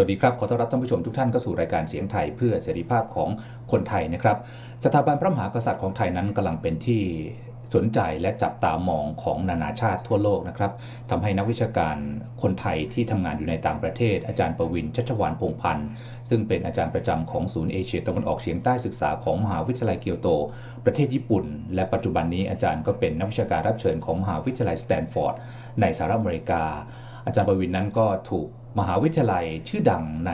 สวัสดีครับ ขอต้อนรับท่านผู้ชมทุกท่านเข้าสู่รายการเสียงไทยเพื่อเสรีภาพของคนไทยนะครับ สถาบันพระมหากษัตริย์ของไทยนั้นกำลังเป็นที่สนใจและจับตามองของนานาชาติทั่วโลกนะครับทำให้นักวิชาการคนไทยที่ทำงานอยู่ในต่างประเทศ อาจารย์ประวินชัชวานพงพันธ์ ซึ่งเป็นอาจารย์ประจำของศูนย์เอเชียตะวันออกเฉียงใต้ศึกษาของมหาวิทยาลัยเกียวโต ประเทศญี่ปุ่น และปัจจุบันนี้อาจารย์ก็เป็นนักวิชาการรับเชิญของมหาวิทยาลัยสแตนฟอร์ดในสหรัฐอเมริกา อาจารย์ประวินนั้นก็ถูก มหาวิทยาลัยชื่อดังใน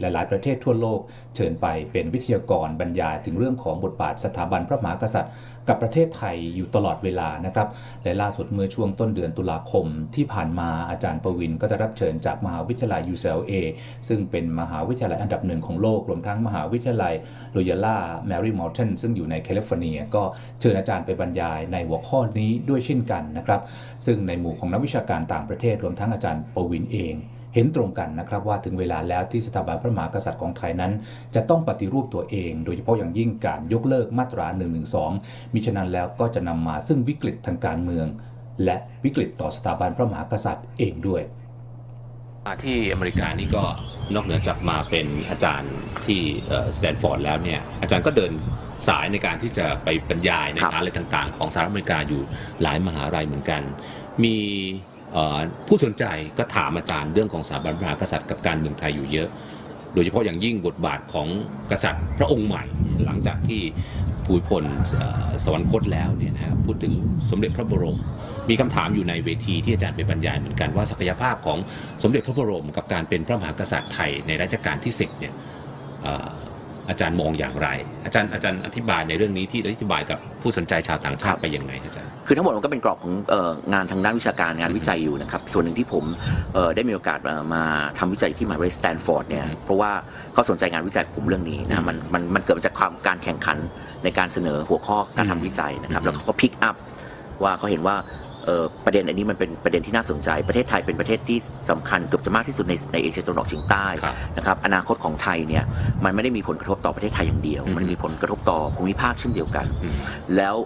หลาย ๆ ประเทศทั่วโลก เชิญไปเป็นวิทยากรบรรยายถึงเรื่องของบทบาทสถาบันพระมหากษัตริย์ กับประเทศไทยอยู่ตลอดเวลานะครับและล่าสุดเมื่อช่วงต้นเดือนตุลาคมที่ผ่านมาอาจารย์ประวินก็ได้รับเชิญจากมหาวิทยาลัย UCLA ซึ่งเป็นมหาวิทยาลัยอันดับหนึ่งของโลกรวมทั้งมหาวิทยาลัยโรยัลล่าแมรี่มอลตันซึ่งอยู่ในแคลิฟอร์เนีย ก็เชิญอาจารย์ไปบรรยายในหัวข้อนี้ด้วยเช่นกันนะครับ ซึ่งในหมู่ของนักวิชาการต่างประเทศรวมทั้งอาจารย์ประวินเอง เห็นตรงกันนะครับว่าถึงเวลาแล้วที่สถาบันพระมหากษัตริย์ของไทยนั้น จะต้องปฏิรูปตัวเอง โดยเฉพาะอย่างยิ่งการยกเลิกมาตรา1นึมิฉะนั้นแล้วก็จะนำมาซึ่งวิกฤตทางการเมือง และวิกฤตต่อสถาบันพระมหากษัตริย์เองด้วยที่อเมริกานี่ก็นอกเหนือจากมาเป็นอาจารย์ที่สแตนฟอร์ดแล้วเนี่ยอาจารย์ก็เดินสายในการที่จะไปบรรยายในครับงานอะไรต่างๆ ของสหรัฐอเมริกาอยู่หลายมหาลัยเหมือนกัน มี ผู้สนใจก็ถามอาจารย์เรื่องของสถาบันพระมหากษัตริย์กับการเมืองไทยอยู่เยอะ โดยเฉพาะอย่างยิ่งบทบาทของกษัตริย์พระองค์ใหม่ หลังจากที่ภูมิพลสวรรคตแล้วเนี่ยนะครับพูดถึงสมเด็จพระบรม มีคำถามอยู่ในเวทีที่อาจารย์ไปบรรยายเหมือนกันว่าศักยภาพของสมเด็จพระบรม กับการเป็นพระมหากษัตริย์ไทยในรัชกาลที่สิบเนี่ย อ่ออาจารย์มองอย่างไร อาจารย์อาจารย์อธิบายในเรื่องนี้ที่อธิบายกับผู้สนใจชาวต่างชาติไปยังไงอาจารย์คือทั้งหมดมันก็เป็นกรอบของเอ่องานทางด้านวิชาการงานวิจัยอยู่นะครับ ส่วนหนึ่งที่ผมเอ่อได้มีโอกาสเอ่อมาทำวิจัยที่มหาวิทยาลัยสแตนฟอร์ดเนี่ยอืมเพราะว่าเขาสนใจงานวิจัยผมเรื่องนี้อืนะมมันมันมันเกิดมาจากความการแข่งขันในการเสนอหัวข้อการอืทำมวิจัยนะครับอืมแล้วเขาก็พิกอัพว่าเขาเห็นว่าเอ่อ ประเด็นอันนี้มันเป็นประเด็นที่น่าสนใจ ประเทศไทยเป็นประเทศที่สำคัญเกือบจะมากที่สุดในในเอเชียตะวันออกเฉียงใต้ครับนะครับอนาคตของไทยเนี่ยมันไม่ได้มีผลกระทบต่อประเทศไทยอย่างเดียวอืมมันมีผลกระทบต่อภูมิภาคเช่นเดียวกันอืมแล้ว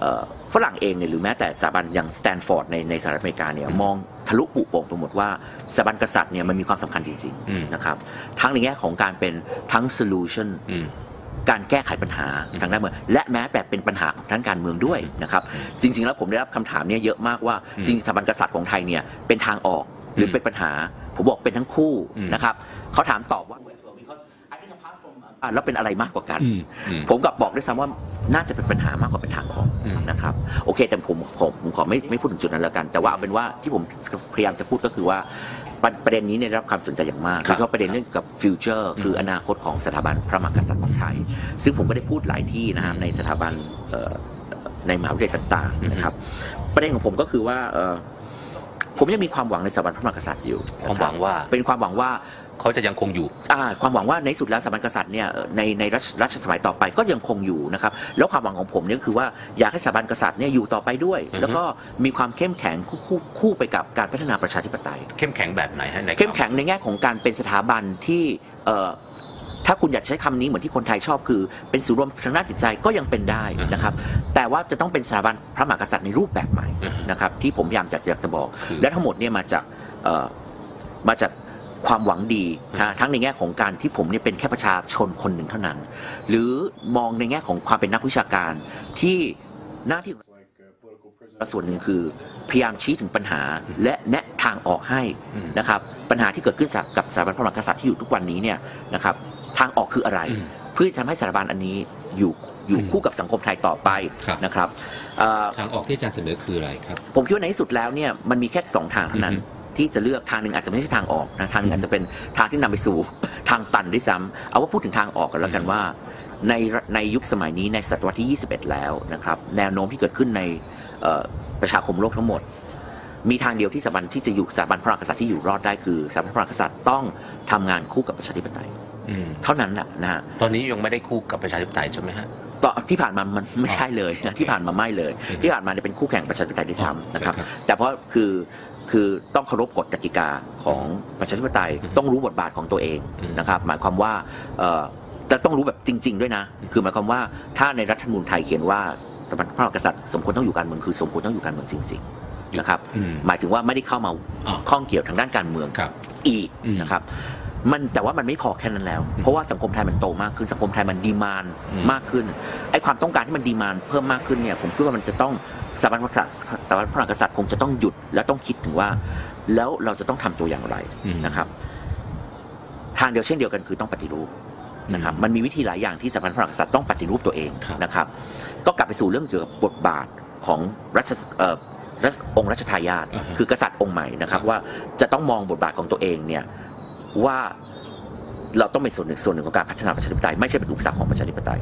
เอ่อฝรั่งเองเนี่ยหรือแม้แต่สถาบันอย่างสแตนฟอร์ดในในสหรัฐอเมริกาเนี่ยอืมมองทะลุปุโป่งไปหมดว่าสถาบันกษัตริย์เนี่ยมันมีความสำคัญจริงอืมๆนะครับทั้งในแง่ของการเป็นทั้ง solution อืม การแก้ไขปัญหาอืมทางด้านเมืองและแม้แต่เป็นปัญหาของทางการเมืองด้วยนะครับจริง ๆ แล้วผมได้รับคำถามเนี่ยเยอะมากว่าอืมจริงๆสถาบันกษัตริย์ของไทยเนี่ยเป็นทางออกหรืออมเป็นปัญหา ผมบอกเป็นทั้งคู่อืมนะครับเขาถามตอบว่าอะแล้วเป็นอะไรมากกว่ากันอืมอืมผมกลับบอกด้วยซ้ำว่าน่าจะเป็นปัญหามากกว่าเป็นทางออกอืมนะครับโอเคแต่ผมผมผมขอไม่ไม่พูดถึงจุดนั้นแล้วกัน แต่ว่าเอาเป็นว่าที่ผมพยายามจะพูดก็คือว่า ประประเด็นนี้เนี่ยได้รับความสนใจอย่างมากครับโดยเฉพาะประเด็นเรื่องกับฟิวเจอร์คืออนาคตของสถาบันพระมหากษัตริย์ของไทย ซึ่งผมก็ได้พูดหลายที่นะฮะในสถาบันเอ่อในมหาวิทยาลัยต่าง ๆนะครับ ประเด็นของผมก็คือว่าเอ่อผมยังมีความหวังในสถาบันพระมหากษัตริย์อยู่ความหวังว่า เป็นความหวังว่า เขาจะยังคงอยู่ อ่าความหวังว่าในที่สุดแล้วสถาบันกษัตริย์เนี่ยเอ่อในในรัชรัชสมัยต่อไปก็ยังคงอยู่นะครับแล้วความหวังของผมเนี่ยคือว่าอยากให้สถาบันกษัตริย์เนี่ยอยู่ต่อไปด้วยอือฮึแล้วก็มีความเข้มแข็งคู่คู่คู่ไปกับการพัฒนาประชาธิปไตย เข้มแข็งแบบไหนฮะในเข้มแข็งในแง่ของการเป็นสถาบันที่เอ่อถ้าคุณอยากใช้คำนี้เหมือนที่คนไทยชอบคือ เป็นศูนย์รวมทางด้านจิตใจก็ยังเป็นได้นะครับ แต่ว่าจะต้องเป็นสถาบันพระมหากษัตริย์ในรูปแบบใหม่อืมนะครับที่ผมพยายามจะอยากจะบอกคือและทั้งหมดเนี่ยมาจากเอ่อมาจาก ความหวังดีนะฮะทั้งในแง่ของการที่ผมเนี่ยเป็นแค่ประชาชนคนหนึ่งเท่านั้น หรือมองในแง่ของความเป็นนักวิชาการที่หน้าที่ส่วนหนึ่งคือพยายามชี้ถึงปัญหาและแนะทางออกให้อืมนะครับปัญหาที่เกิดขึ้นกับสถาบันพระมหากษัตริย์ที่อยู่ทุกวันนี้เนี่ยนะครับทางออกคืออะไรอืมเพื่อจะทำให้สถาบันอันนี้อยู่อยู่อืมคู่กับสังคมไทยต่อไปครับนะครับเอ่อทางออกที่อาจารย์เสนอคืออะไรครับ ผมคิดว่าในที่สุดแล้วเนี่ยมันมีแค่สองทางเท่านั้นอือฮึ ที่จะเลือกทางหนึ่งอาจจะไม่ใช่ทางออกนะทางหนึ่งอาจจะเป็นทางที่นำไปสู่ทางตันด้วยซ้ำเอาว่าพูดถึงทางออกกันแล้วกันว่า ในในยุคสมัยนี้ในศตวรรษที่ 21 แล้วนะครับ แนวโน้มที่เกิดขึ้นในประชาคมโลกทั้งหมด มีทางเดียวที่สถาบันที่จะอยู่สถาบันพระมหากษัตริย์ที่อยู่รอดได้คือสถาบันพระมหากษัตริย์ต้องทำงานคู่กับประชาธิปไตย เท่านั้นแหละนะฮะตอนนี้ยังไม่ได้คู่กับประชาธิปไตยใช่ไหมฮะต่อที่ผ่านมามันไม่ใช่เลยโอนะเคที่ผ่านมาไม่เลยอืมที่ผ่านมาเนี่ยเป็นคู่แข่งประชาธิปไตยด้วยอ๋อซ้ำนะครับครับ แต่เพราะคือคือต้องเคารพกฎกติกาของประชาธิปไตยอืมต้องรู้บทบาทของตัวเองอืมนะครับ หมายความว่าเอ่อแต่ต้องรู้แบบจริง ๆ ด้วยนะ คือหมายความว่าถ้าในรัฐธรรมนูญไทยเขียนว่าสมบัติพระมหากษัตริย์สมควรต้องอยู่การเมืองคือสมควรต้องอยู่การเมืองจริงๆนะครับอืมหมายถึงว่าไม่ได้เข้ามาอ๋อข้องเกี่ยวทางด้านการเมืองครับอีกอืมนะครับ มันแต่ว่ามันไม่พอแค่นั้นแล้ว เพราะว่าสังคมไทยมันโตมากขึ้นสังคมไทยมันดีมานอืมมากขึ้นไอ้ความต้องการที่มันดีมานเพิ่มมากขึ้นเนี่ยผมคิดว่ามันจะต้องสถาบันพระมหากษัตริย์สถาบันพระมหากษัตริย์คงจะต้องหยุดและต้องคิดถึงว่า แล้วเราจะต้องทำตัวอย่างไรอืมนะครับ ทางเดียวเช่นเดียวกันคือต้องปฏิรูปนะครับอืมมันมีวิธีหลายอย่างที่สถาบันพระมหากษัตริย์ต้องปฏิรูปตัวเองครับนะครับ ก็กลับไปสู่เรื่องเกี่ยวกับบทบาทของรัชเอ่อรัชองค์รัชทายาทอ่าฮะคือกษัตริย์องค์ใหม่นะครับครับ ว่าจะต้องมองบทบาทของตัวเองเนี่ย ว่าเราต้องเป็นส่วนหนึ่งส่วนหนึ่งของการพัฒนาประชาธิปไตยไม่ใช่เป็นอุปสรรคของประชาธิปไตย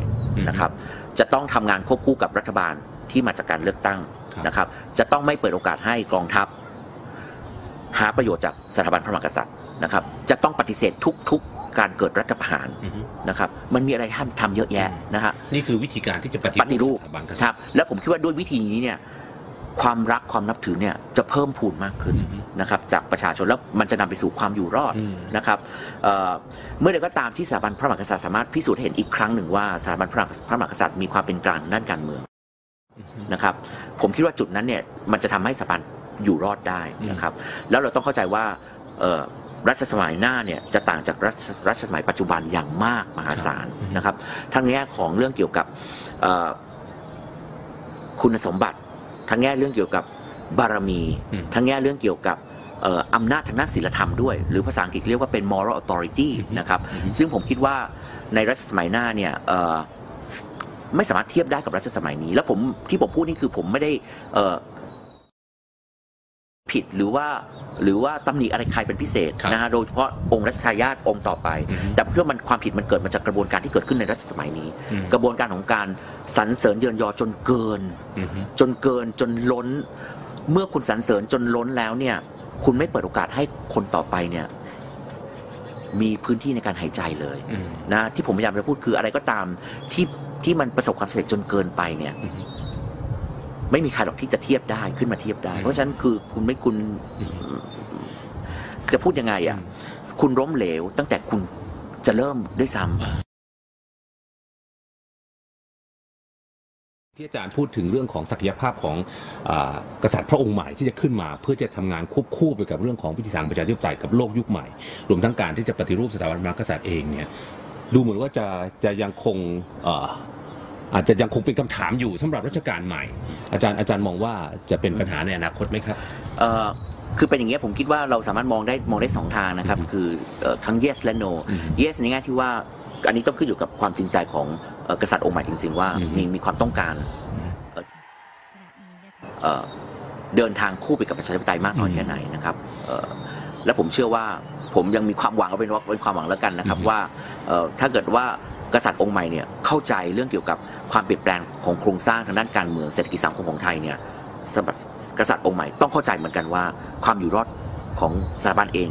นะครับ จะต้องทำงานควบคู่กับรัฐบาลที่มาจากการเลือกตั้งครับนะครับ จะต้องไม่เปิดโอกาสให้กองทัพ หาประโยชน์จากสถาบันพระมหากษัตริย์นะครับ จะต้องปฏิเสธทุกๆการเกิดรัฐประหารอือฮึนะครับ มันมีอะไรทำทำเยอะแยะนะฮะนี่คือวิธีการที่จะปปฏิรูปสถาบันกคษัรัตบริย์แล้วผมคิดว่าด้วยวิธีนี้เนี่ย ความรักความนับถือเนี่ยจะเพิ่มพูนมากขึ้นอือฮึนะครับจากประชาชนแล้วมันจะนำไปสู่ความอยู่รอดอืมนะครับเอ่อเมื่อใดก็ตามที่สถาบันพระมหากษัตริย์สามารถพิสูจน์ให้เห็นอีกครั้งหนึ่งว่าสถาบันพระพระมหากษัตริย์มีความเป็นกลางด้านการเมืองอือฮึนะครับผมคิดว่าจุดนั้นเนี่ยมันจะทำให้สถาบันอยู่รอดได้นะครับแล้วเราต้องเข้าใจว่าเอ่อรัชสมัยหน้าเนี่ยจะต่างจากรัชรัชสมัยปัจจุบันอย่างมากมหาศาลนะครับทั้งแง่ของเรื่องเกี่ยวกับเอ่อคุณสมบัติ ทั้งแง่เรื่องเกี่ยวกับบารมีอืมทั้งแง่เรื่องเกี่ยวกับเอ่ออำนาจทางด้านศีลธรรมด้วย หรือภาษาอังกฤษเรียกว่าเป็น moral authority อือฮึนะครับอือฮึซึ่งผมคิดว่าในรัชสมัยหน้าเนี่ยเอ่อไม่สามารถเทียบได้กับรัชสมัยนี้ แล้วผมที่ผมพูดนี่คือผมไม่ได้เอ่อ ผิดหรือว่าหรือว่าตำหนิอะไรใครเป็นพิเศษครับนะฮะโดยเฉพาะองค์รัชทายาทองค์ต่อไปอือฮึแต่ผมคิดว่ามันความผิดมันเกิดมาจากกระบวนการที่เกิดขึ้นในรัชสมัยนี้อืมกระบวนการของการสรรเสริญเยินยอจนเกินอือฮึจนเกินจนล้น เมื่อคุณสรรเสริญจนล้นแล้วเนี่ย คุณไม่เปิดโอกาสให้คนต่อไปเนี่ยมีพื้นที่ในการหายใจเลยอืมนะที่ผมพยายามจะพูดคืออะไรก็ตามที่ที่มันประสบความสำเร็จจนเกินไปเนี่ยอือฮึ ไม่มีใครหรอกที่จะเทียบได้ขึ้นมาเทียบได้อืมเพราะฉะนั้นคือคุณไม่คุณอืมจะพูดยังไงอะ คุณล้มเหลว ตั้งแต่คุณจะเริ่มด้วยซ้ำอ่าที่อาจารย์พูดถึงเรื่องของศักยภาพของอากษัตริย์พระองค์ใหม่ที่จะขึ้นมา เพื่อจะทำงานควบคู่ไปกับเรื่องของวิถีทางประชาธิปไตยกับโลกยุคใหม่ รวมทั้งการที่จะปฏิรูปสถาบันพระมหากษัตริย์เองเนี่ยดูเหมือนว่าจะจะยังคงเอ่ออาจจะยังคงเป็นคำถามอยู่สำหรับรัชกาลใหม่ อาจารย์อาจารย์มองว่าจะเป็นปัญหาในอนาคตไหมครับเอ่อคือเป็นอย่างเงี้ยผมคิดว่าเราสามารถมองได้มองได้สองทางนะครับอืมคือเอ่อทั้ง yes และ no อืม yes ในแง่ที่ว่าอันนี้ต้องขึ้นอยู่กับความจริงใจของเอ่อกษัตริย์องค์ใหม่จริง ๆ ว่าอืมมีมีความต้องการอืมเอ่อเดินทางคู่ไปกับประชาธิปไตยมากน้อยอืมแค่ไหนนะครับเอ่อและผมเชื่อว่าผมยังมีความหวังเอาเป็นว่าเป็นความหวังแล้วกันนะครับอืมว่าเอ่อถ้าเกิดว่ากษัตริย์องค์ใหม่เนี่ยเข้าใจเรื่องเกี่ยวกับ ความเปลี่ยนแปลงของโครงสร้างทางด้านการเมืองเศรษฐกิจสังคมของไทยเนี่ยสมกษัตริย์องค์ใหม่ต้องเข้าใจเหมือนกันว่า ความอยู่รอดของสถาบันเอง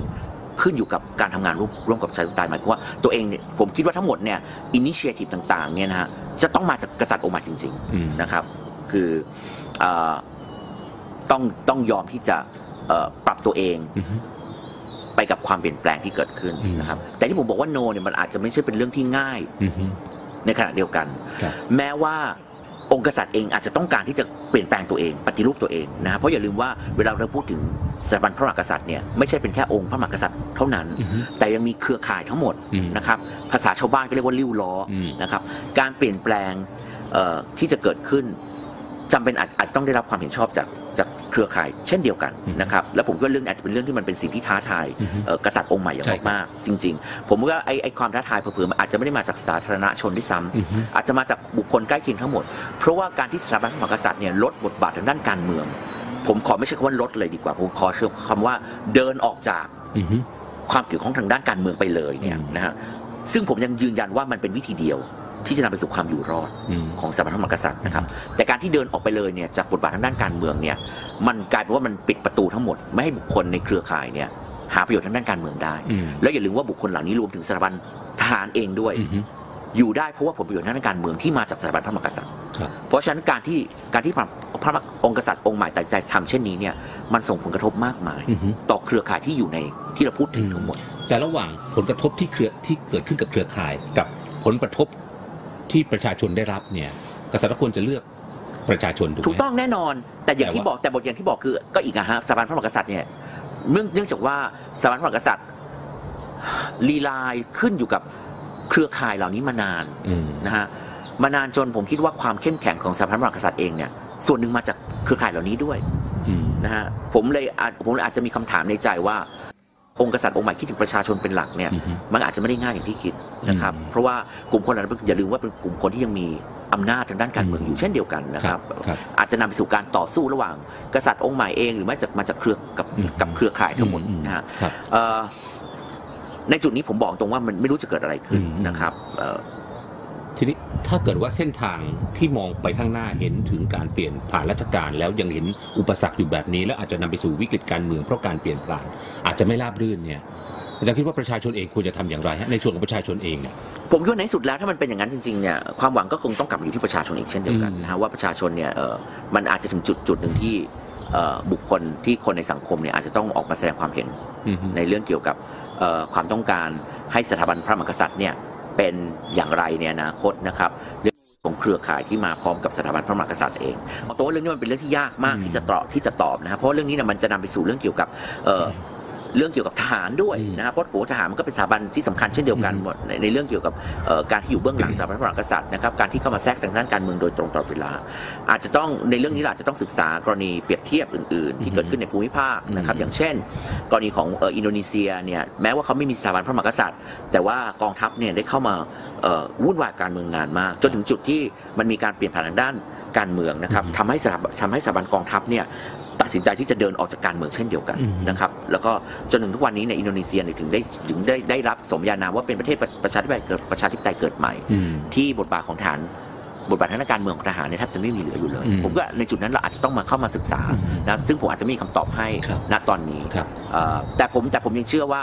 ขึ้นอยู่กับการทำงานร่วมร่วมกับประชาธิปไตยหมายความว่าตัวเองเนี่ยผมคิดว่าทั้งหมดเนี่ยอินิเชทีฟต่างๆเนี่ยนะฮะจะต้องมาจากกษัตริย์องค์ใหม่จริงๆอืมนะครับ คือเออต้องต้องยอมที่จะเอ่อปรับตัวเองอือฮึไปกับความเปลี่ยนแปลงที่เกิดขึ้นอืมนะครับ แต่ที่ผมบอกว่าโนเนี่ยมันอาจจะไม่ใช่เป็นเรื่องที่ง่ายอือฮึ ในขณะเดียวกันครับแม้ว่าองค์กษัตริย์เองอาจจะต้องการที่จะเปลี่ยนแปลงตัวเองปฏิรูปตัวเองนะฮะเพราะอย่าลืมว่าเวลาเราพูดถึงสถาบันพระมหากษัตริย์เนี่ยไม่ใช่เป็นแค่องค์พระมหากษัตริย์เท่านั้นอือฮึแต่ยังมีเครือข่ายทั้งหมดอืมนะครับภาษาชาวบ้านก็เรียกว่าริ้วล้ออมนะครับการเปลี่ยนแปลงเอ่อที่จะเกิดขึ้น จำเป็นอาจอาจจะต้องได้รับความเห็นชอบจากจากเครือข่าย เช่นเดียวกันอืมนะครับแล้วผมคิดว่าเรื่องนี้อาจจะเป็นเรื่องที่มันเป็นสิ่งที่ท้าทายอือฮึเอ่อกษัตริย์องค์ใหม่อย่างใช่ครับมากๆจริง ๆ ผมว่าไอ้ไอ้ความท้าทายเผื่อๆมันอาจจะไม่ได้มาจากสาธารณชนด้วยซ้ำอือฮึอาจจะมาจากบุคคลใกล้เคียงทั้งหมด เพราะว่าการที่สถาบันพระมหากษัตริย์เนี่ยลดบทบาททางด้านการเมือง ผมขอไม่ใช่คำว่าลดเลยดีกว่าผมขอใช้คำว่าเดินออกจากอือฮึความเกี่ยวข้องทางด้านการเมืองไปเลยเนี่ยอืมนะฮะซึ่งผมยังยืนยันว่ามันเป็นวิธีเดียว ที่จะนำไปสู่ความอยู่รอดอืมของสถาบันพระมหากษัตริย์นะครับ แต่การที่เดินออกไปเลยเนี่ยจากบทบาททางด้านการเมืองเนี่ยมันกลายเป็นว่ามันปิดประตูทั้งหมด ไม่ให้บุคคลในเครือข่ายเนี่ยหาประโยชน์ทางด้านการเมืองได้อืมแล้วอย่าลืมว่าบุคคลเหล่านี้รวมถึงสถาบันทหารเองด้วยอือฮึอยู่ได้เพราะว่าผลประโยชน์ทางด้านการเมืองที่มาจากสถาบันพระมหากษัตริย์ครับเพราะฉะนั้นการที่การที่พระพระองค์กษัตริย์องค์ใหม่ตัดสินใจทำเช่นนี้เนี่ยมันส่งผลกระทบมากมายอือฮึต่อเครือข่ายที่อยู่ในที่เราพูดถึงทั้งหมด แต่ระหว่างผลกระทบที่เครือที่เกิดขึ้นกับเครือข่ายกับผลกระทบ ที่ประชาชนได้รับเนี่ยกษัตริย์ควรจะเลือกประชาชนถูกไหมถูกต้องแน่นอน แต่อย่างที่แต่ว่าบอกแต่บทอย่างที่บอกคือก็อีกอะฮะสถาบันพระมหากษัตริย์เนี่ยเนื่องเนื่องจากว่าสถาบันพระมหากษัตริย์ลีลายขึ้นอยู่กับเครือข่ายเหล่านี้มานานอืมนะฮะมานานจนผมคิดว่าความเข้มแข็งของสถาบันพระมหากษัตริย์เองเนี่ยส่วนหนึ่งมาจากเครือข่ายเหล่านี้ด้วยอืมนะฮะผมเลยอาจผมเลยอาจจะมีคำถามในใจว่า องค์กษัตริย์องค์ใหม่คิดถึงประชาชนเป็นหลักเนี่ยอือฮึมันอาจจะไม่ได้ง่ายอย่างที่คิดนะครับอืมเพราะว่ากลุ่มคนเหล่านั้นอย่าลืมว่าเป็นกลุ่มคนที่ยังมีอำนาจทางด้านการเมืองอยู่เช่นเดียวกันนะครับครับอาจจะนำไปสู่การต่อสู้ระหว่างกษัตริย์องค์ใหม่เอง หรือไม่จากมาจากเครือกับอืมกับเครือข่ายทั้งหมดอืมนะฮะครับเอ่อในจุดนี้ผมบอกตรงว่ามันไม่รู้จะเกิดอะไรขึ้นอืมนะครับเอ่อทีนี้ถ้าเกิดว่าเส้นทางที่มองไปข้างหน้าเห็นถึงการเปลี่ยนผ่านราชการแล้วยังเห็นอุปสรรคอยู่แบบนี้ แล้วอาจจะนำไปสู่วิกฤตการเมืองเพราะการเปลี่ยนผ่าน อาจจะไม่ราบรื่นเนี่ยอาจารย์คิดว่าประชาชนเองควรจะทำอย่างไรฮะในส่วนของประชาชนเองเนี่ยผมคิดว่าในที่สุดแล้วถ้ามันเป็นอย่างนั้นจริงๆเนี่ยความหวังก็คงต้องกลับมาอยู่ที่ประชาชนเองเช่นเดียวกันอืมนะฮะว่าประชาชนเนี่ยเอ่อมันอาจจะถึงจุดจุดหนึ่งที่เอ่อบุคคลที่คนในสังคมเนี่ยอาจจะต้องออกมาแสดงความเห็นอืมฮึในเรื่องเกี่ยวกับเอ่อความต้องการให้สถาบันพระมหากษัตริย์เนี่ยเป็นอย่างไรในอนาคตนะครับเรื่องของเครือข่ายที่มาพร้อมกับสถาบันพระมหากษัตริย์เองเอาตัวว่าเรื่องนี้มันเป็นเรื่องที่ยากมากที่จะตอบที่จะตอบนะครับเพราะว่าเรื่องนี้เนี่ยมันจะนำไปสู่เรื่องเกี่ยวกับ เอ่อเรื่องเกี่ยวกับทหารด้วยนะครับเพราะผมว่าทหารมันก็เป็นสถาบันที่สำคัญเช่นเดียวกันหมดในในเรื่องเกี่ยวกับเอ่อการที่อยู่เบื้องหลังสถาบันพระมหากษัตริย์นะครับการที่เข้ามาแทรกแซงด้านการเมืองโดยตรงตลอดเวลา อาจจะต้องในเรื่องนี้เราอาจจะต้องศึกษากรณีเปรียบเทียบอื่น ๆ ที่เกิดขึ้นในภูมิภาคนะครับอย่างเช่น กรณีของเอ่ออินโดนีเซียเนี่ยแม้ว่าเขาไม่มีสถาบันพระมหากษัตริย์ แต่ว่ากองทัพเนี่ยได้เข้ามาเอ่อวุ่นวายการเมืองนานมาก จนถึงจุดที่มันมีการเปลี่ยนผ่านทางด้านการเมืองนะครับทำให้สถาบันทำให้สถาบันกองทัพเนี่ย ตัดสินใจที่จะเดินออกจากการเมืองเช่นเดียวกันอืมนะครับแล้วก็จนถึงทุกวันนี้เนี่ยอินโดนีเซียเนี่ยถึงได้ถึงได้ได้รับสมญานามว่าเป็นประเทศประประชาธิปไตยเกิดประชาธิปไตยเกิดใหม่อืมที่บทบาทของทหารบทบาททางด้านการเมืองของทหารเนี่ยแทบจะไม่มีเหลืออยู่เลยอืมผมก็ในจุดนั้นเราอาจจะต้องมาเข้ามาศึกษาอืมนะครับซึ่งผมอาจจะไม่มีคำตอบให้ครับณตอนนี้ครับเอ่อแต่ผมแต่ผมยังเชื่อว่า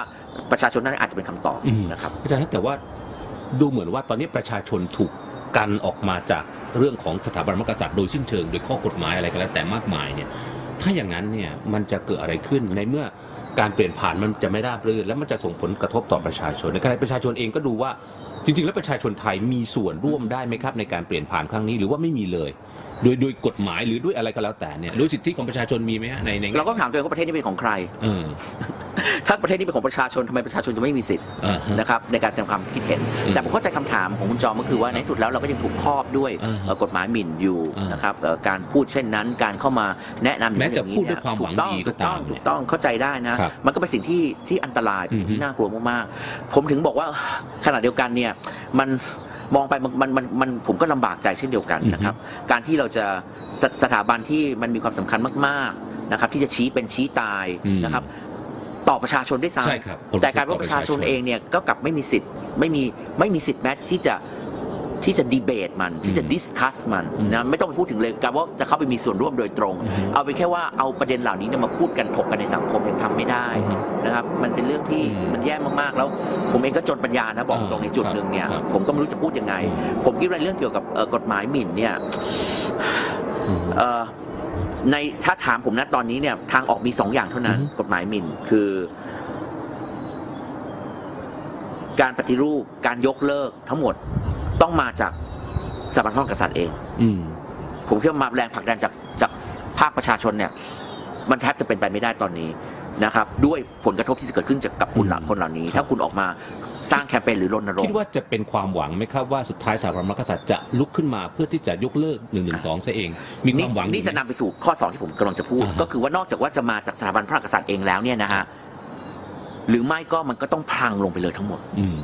ประชาชนนั้นอาจจะเป็นคำตอบอืมนะครับอาจารย์แต่ว่าดูเหมือนว่าตอนนี้ประชาชนถูกกันออกมาจากเรื่องของสถาบันพระมหากษัตริย์โดยสิ้นเชิงโดยข้อกฎหมายอะไรก็แล้วแต่มากมายเนี่ย ถ้าอย่างนั้นเนี่ยมันจะเกิดอะไรขึ้นในเมื่อการเปลี่ยนผ่านมันจะไม่ราบรื่น แล้วมันจะส่งผลกระทบต่อประชาชนในขณะที่ประชาชนเองก็ดูว่าจริงๆ แล้วประชาชนไทยมีส่วนร่วมได้ไหมครับ ในการเปลี่ยนผ่านครั้งนี้หรือว่าไม่มีเลย โดยโดยกฎหมายหรือด้วยอะไรก็แล้วแต่เนี่ยโดยสิทธิของประชาชนมีไหมฮะในในเราก็ถามตัวเองว่าประเทศนี้เป็นของใครเออ ถ้าประเทศนี้เป็นของประชาชนทำไมประชาชนจะไม่มีสิทธิ์อ่าฮะ นะครับในการแสดงความคิดเห็นอืมแต่ผมเข้าใจคำถามของคุณจอมก็คือว่าในที่สุดแล้วเราก็ยังถูกครอบด้วยอ่าฮะเอ่อกฎหมายหมิ่นอยู่อ่านนะครับเอ่อการพูดเช่นนั้นการเข้ามาแนะนำอย่างแม้นี้จะอย่างนี้พูดด้เนี่วยยความหวังถูกต้องดีก็ถูกต้องตามเนี่ยถูกต้องเข้าใจได้นะครับมันก็เป็นสิ่งที่ที่อันตรายเป็นสิ่งอือที่ฮึน่ากลัวมากๆ ผมถึงบอกว่าขณะเดียวกันเนี่ยมันมองไปมันมันมันมันผมก็ลำบากใจเช่นเดียวกันนะครับ การที่เราจะสสถาบันที่มันมีความสำคัญมาก ๆนะครับ ที่จะชี้เป็นชี้ตายอืม นะครับ ต่อประชาชนได้วยซ้ใช่ครับำแต่กลารว่าประชาชนเองเนี่ยก็กลับไม่มีสิทธิ์ไม่มีไม่มีสิทธิ์แม้ที่จะที่จะดีเบตมันที่จะอืมดิสคัสมันอืมนะไม่ต้องไปพูดถึงเลยการว่าจะเข้าไปมีส่วนร่วมโดยตรง อือฮึ เอาไปแค่ว่าเอาประเด็นเหล่านี้เนี่ยมาพูดกันถกกันในสังคมยังทำไม่ได้ อือฮึ นะครับมันเป็นเรื่องที่อืมมันแย่มากๆ แล้วผมเองก็จนปัญญานะบอกตรงในจุดหนึ่งเนี่ยครับผมก็ไม่รู้จะพูดยังไงผมคิดว่าเรื่องเกี่ยวกับเอ่อกฎหมายหมิ่นเนี่ยอืม เอ่อ ในถ้าถามผมนะตอนนี้เนี่ยทางออกมีสองอย่างเท่านั้นอือฮึกฎหมายหมิ่นคือ การปฏิรูปการยกเลิกทั้งหมดต้องมาจากสถาบันพระมหากษัตริย์เองอืมผมคิดว่ามาแรงผลักดันจากจากภาคประชาชนเนี่ย มันแทบจะเป็นไปไม่ได้ตอนนี้ นะครับด้วยผลกระทบที่จะเกิดขึ้นจากกับคุณเหล่าอืมคนเหล่านี้ครับถ้าคุณออกมาสร้างแคมเปญหรือรณรงคิดค์ว่าจะเป็นความหวังไหมครับว่าสุดท้ายสถาบันพระมหากษัตริย์จะลุกขึ้นมาเพื่อที่จะยกเลิก1นึซะเอง มีความหวัง นี่อยู่จะไหมนำไปสู่ข้อสองที่ผมกำลังจะพูด อ่าฮะก็คือว่านอกจากว่าจะมาจากสถาบันพระมหากษัตริย์เองแล้วเนี่ยนะฮะหรือไม่ก็มันก็ต้องพังลงไปเลยทั้งหมด อืม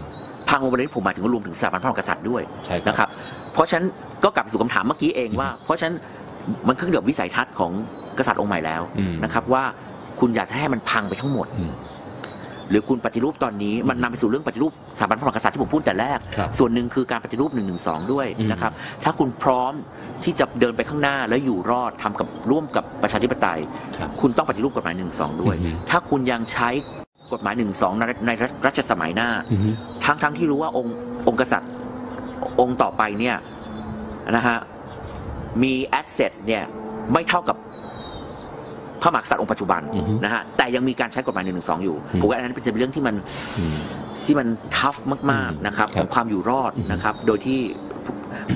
พังลงไปเลยนี่ผมหมายถึงว่ารวมถึงสถาบันพระมหากษัตริย์ด้วยใช่ครับ นะครับ เพราะฉะนั้นก็กลับไปสู่คำถามเมื่อกี้เองว่า เพราะฉะนั้นมันขึ้นกับวิสัยทัศน์ของกษัตริย์องค์ใหม่แล้วอืม นะครับว่า คุณอยากจะให้มันพังไปทั้งหมดอืมหรือคุณปฏิรูปตอนนี้มันนำไปสู่เรื่องปฏิรูปสถาบันพระมหากษัตริย์ที่ผมพูดแต่แรกครับส่วนหนึ่งคือการปฏิรูป1นึด้วยอืมนะครับ ถ้าคุณพร้อมที่จะเดินไปข้างหน้าแล้วอยู่รอดทำกับร่วมกับประชาธิปไตยครับคุณต้องปฏิรูปกฎหมาย1นึด้วยอืมถ้าคุณยังใช้กฎหมาย1นึในในรัชสมัยหน้าอืมทั้งทั้งที่รู้ว่าองค์องค์กษัตริย์องค์ต่อไปเนี่ยนะฮะมีแอสเซทเนี่ยไม่เท่ากับ พระมหากษัตริย์องค์ปัจจุบันอือฮึนะฮะแต่ยังมีการใช้กฎหมายหนึ่งหนึ่งสองอยู่อืมผมว่าอันนั้นเป็นเรื่องที่มันอืมที่มันทัฟมากอืมๆนะครับครัขบองความอยู่รอดอืมนะครับโดยที่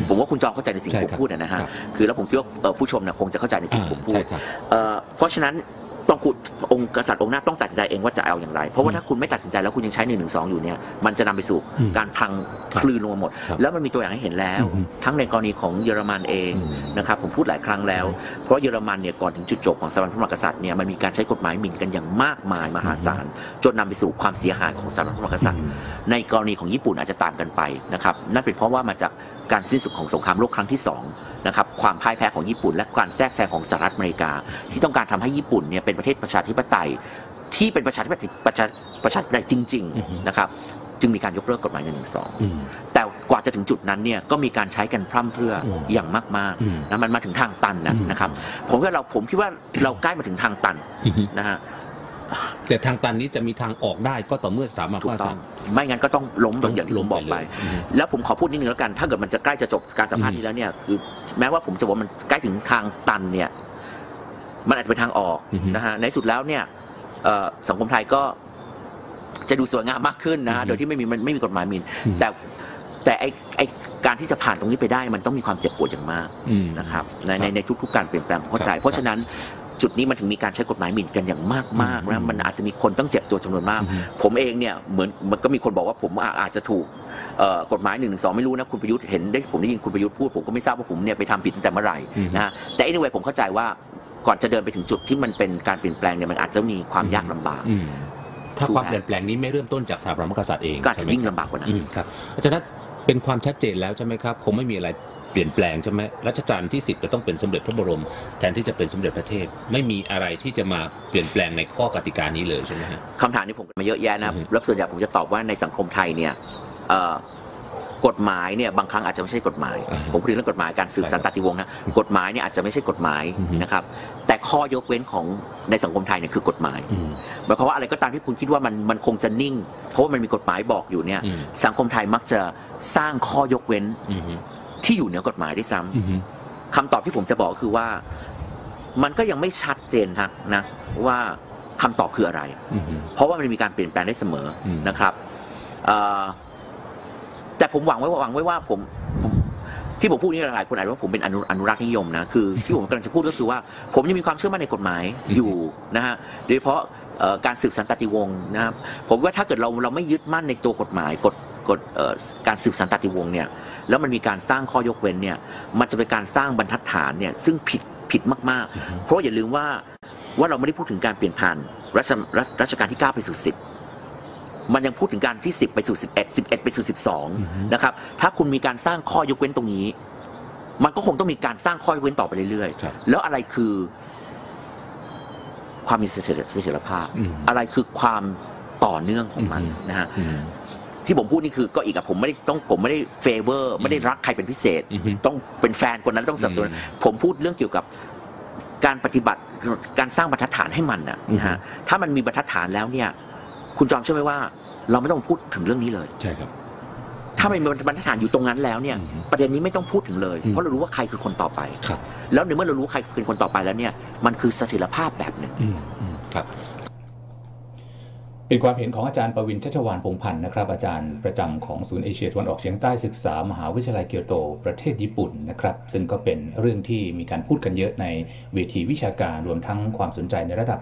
ผมว่าคุณจอมเข้าใจในสิ่งใช่ที่ผมครับพูดนะฮะครับคือแล้วผมคิดว่าเอ่อผู้ชมเนี่ยคงจะเข้าใจในสิ่งที่ผมพูใช่ดครับเอ่อเพราะฉะนั้นต้อง คุณองค์กษัตริย์องค์หน้าต้องตัดสินใจเองว่าจะเอาอย่างไร เพราะว่าถ้าคุณไม่ตัดสินใจแล้วคุณยังใช้หนึ่งหนึ่งสองอยู่เนี่ยมันจะนำไปสู่อืมการพังครับคลืนลงมาหมดครับแล้วมันมีตัวอย่างให้เห็นแล้วอืมทั้งในกรณีของเยอรมันเองอืมนะครับผมพูดหลายครั้งแล้ว เพราะเยอรมันเนี่ยก่อนถึงจุดจบของสถาบันพระมหากษัตริย์เนี่ยมันมีการใช้กฎหมายหมิ่นกันอย่างมากมายมหาศาลจนนำไปสู่ความเสียหายของสถาบันพระมหากษัตริย์ ในกรณีของญี่ปุ่นอาจจะต่างกันไปนะครับนั่นเป็นเพราะว่ามาจากการสิ้นสุดของสงครามโลกครั้งที่สอง นะครับความพ่ายแพ้ของญี่ปุ่น และการแทรกแซงของสหรัฐอเมริกา ที่ต้องการทำให้ญี่ปุ่นเนี่ยเป็นประเทศประชาธิปไตย ที่เป็นประชาธิปไตยประชาประชาธิปไตยจริงอือฮึๆนะครับ จึงมีการยกเลิกกฎหมายหนึ่งสองอืมแต่กว่าจะถึงจุดนั้นเนี่ยก็มีการใช้กันพร่ำเพรื่ออมอย่างมากอืมๆนะมันมาถึงทางตันนะอืมนะครับ ผมว่าเราผมคิดว่าเราใกล้มาถึงทางตันอืมนะฮะ แต่ทางตันนี้จะมีทางออกได้ก็ต่อเมื่อสถาบันพถูระกมหากต้ษัองตริย์ ไม่งั้นก็ต้องล้มอย่างที่ผมบอกไปอืมแล้วผมขอพูดนิดนึงแล้วกัน ถ้าเกิดมันจะใกล้จะจบการสัมภาษณ์นี้แล้วเนี่ยคือแม้ว่าผมจะบอกว่ามันใกล้ถึงทางตันเนี่ยมันอาจจะเป็นทางออกอือฮึนะฮะในสุดแล้วเนี่ยเอ่อสังคมไทยก็จะดูสวยงามมากขึ้นนะฮะอือฮึโดยที่ไม่มีมันไม่มีกฎหมายหมินอืมแต่แต่ไอไอการที่จะผ่านตรงนี้ไปได้มันต้องมีความเจ็บปวดอย่างมากอืมนะครับในในในทุกๆการเปลี่ยนแปลงผมเข้าใจครับเพราะฉะนั้น จุดนี้มันถึงมีการใช้กฎหมายหมิ่นกันอย่างมากๆอืนะมมันอาจจะมีคนต้องเจ็บตัวจำนวนมากอืมผมเองเนี่ยเหมือนมันก็มีคนบอกว่าผมอาอาจจะถูกเอ่อกฎหมายหนึ่งหนึ่งสองไม่รู้นะคุณประยุทธ์เห็นได้ผมได้ยินคุณประยุทธ์พูดผมก็ไม่ทราบว่าผมเนี่ยไปทำผิดตั้งแต่เมื่อไหร่อืมนะฮะแต่ anyway ผมเข้าใจว่าก่อนจะเดินไปถึงจุดที่มันเป็นการเปลี่ยนแปลงเนี่ยมันอาจจะมีความยากลำบากอืมถ้าถูกความไหมเปลี่ยนแปลงนี้ไม่เริ่มต้นจากสถาบันพระมหากษัตริย์เองก็อาจจะใช่ไหมยิ่งครับลำบากกว่านั้นอืมครับอาจารย์นัทเป็นความชัดเจนแล้วใช่ไหมครับคงไม่มีอะไรเปลี่ยนแปลงใช่ไหมรัชกาลที่ 10 จะต้องเป็นสมเด็จพระบรม แทนที่จะเป็นสมเด็จพระเทพ ไม่มีอะไรที่จะมาเปลี่ยนแปลงในข้อกติกานี้เลยใช่ไหมฮะคำถามนี้ผมมาเยอะแยะนะอืมแล้วส่วนใหญ่ผมจะตอบว่าในสังคมไทยเนี่ยเอ่อกฎหมายเนี่ยบางครั้งอาจจะไม่ใช่กฎหมายอ่าผมพูดถึงเรื่องกฎหมายการสืบสันตติวงศ์นะกฎหมายเนี่ยอาจจะไม่ใช่กฎหมายอือฮึนะครับ แต่ข้อยกเว้นของในสังคมไทยเนี่ยคือกฎหมายอืมหมายความว่าอะไรก็ตามที่คุณคิดว่ามันมันคงจะนิ่ง เพราะว่ามันมีกฎหมายบอกอยู่เนี่ยอืมสังคมไทยมักจะสร้างข้อยกเว้นอืม ที่อยู่เหนือกฎหมายด้วยซ้ำอืมคำตอบที่ผมจะบอกคือว่า มันก็ยังไม่ชัดเจนนะนะว่าคำตอบคืออะไรอืมเพราะว่ามันมีการเปลี่ยนแปลงได้เสมออมนะครับเอ่อแต่ผมหวังไว้ว่าหวังไว้ว่าผมผมที่ผมพูดนี่หลายๆคนอาจจะว่าผมเป็นอนุอนุรักษ์นิยมนะคือที่ผมกำลังจะพูดก็คือว่า ผมยังมีความเชื่อมั่นในกฎหมายอยู่นะฮะโดยเฉพาะเอ่อการสืบสันตติวงศ์นะครับผมว่าถ้าเกิดเราเราไม่ยึดมั่นในตัวกฎหมายกฎกฎเอ่อการสืบสันตติวงศ์เนี่ย แล้วมันมีการสร้างข้อยกเว้นเนี่ยมันจะเป็นการสร้างบรรทัดฐานเนี่ยซึ่งผิดผิดมากๆ เพราะอย่าลืมว่าว่าเราไม่ได้พูดถึงการเปลี่ยนผ่านรัชรัชรัชกาลที่ 9 ไปสู่ 10 มันยังพูดถึงการที่ 10 ไปสู่ 11 11 ไปสู่ 12 นะครับ ถ้าคุณมีการสร้างข้อยกเว้นตรงนี้ มันก็คงต้องมีการสร้างข้อยกเว้นต่อไปเรื่อยครับๆแล้วอะไรคือ ความมีเสถียรเสถียรภาพอืมอะไรคือความต่อเนื่องของมันอืมนะฮะอืม ที่ผมพูดนี่คือก็อีกอะผมไม่ได้ต้องผมไม่ได้เฟเวอร์ไม่ได้รักใครเป็นพิเศษอืมต้องเป็นแฟนคนนั้นต้องสนับสนุนอืมผมพูดเรื่องเกี่ยวกับการปฏิบัติการสร้างบรรทัดฐานให้มันนะนะฮะถ้ามันมีบรรทัดฐานแล้วเนี่ย คุณจอมเชื่อไหมว่า เราไม่ต้องพูดถึงเรื่องนี้เลยใช่ครับ ถ้ามันมีบรรทัดฐานอยู่ตรงนั้นแล้วเนี่ยอืมประเด็นนี้ไม่ต้องพูดถึงเลยอืมเพราะเรารู้ว่าใครคือคนต่อไปครับแล้วในเมื่อเรารู้ใครเป็นคนต่อไปแล้วเนี่ย มันคือเสถียรภาพแบบหนึ่งอืมอืมครับ เป็นความเห็นของอาจารย์ประวินชัชวานพงพันธ์นะครับอาจารย์ประจำของศูนย์เอเชียตะวันออกเฉียงใต้ศึกษามหาวิทยาลัยเกียวโต ประเทศญี่ปุ่นนะครับซึ่งก็เป็นเรื่องที่มีการพูดกันเยอะในเวทีวิชาการรวมทั้งความสนใจในระดับ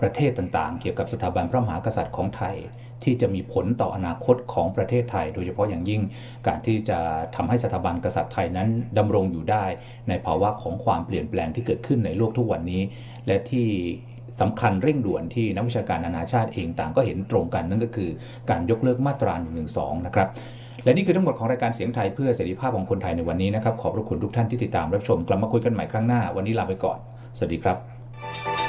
ประเทศต่างๆ เกี่ยวกับสถาบันพระมหากษัตริย์ของไทย ที่จะมีผลต่ออนาคตของประเทศไทย โดยเฉพาะอย่างยิ่งการที่จะทำให้สถาบันกษัตริย์ไทยนั้นดำรงอยู่ได้ ในภาวะของความเปลี่ยนแปลงที่เกิดขึ้นในโลกทุกวันนี้ และที่ สำคัญเร่งด่วนที่นักวิชาการนานาชาติเองต่างก็เห็นตรงกันนั่นก็คือการยกเลิกมาตรา1นึนะครับและนี่คือทั้งหมดของรายการเสียงไทยเพื่อเสรีภาพของคนไทยในวันนี้นะครับขอบพระคุณทุกท่านที่ติดตามรับชมกลับมาคุยกันใหม่ครั้งหน้า วันนี้ลาไปก่อน สวัสดีครับ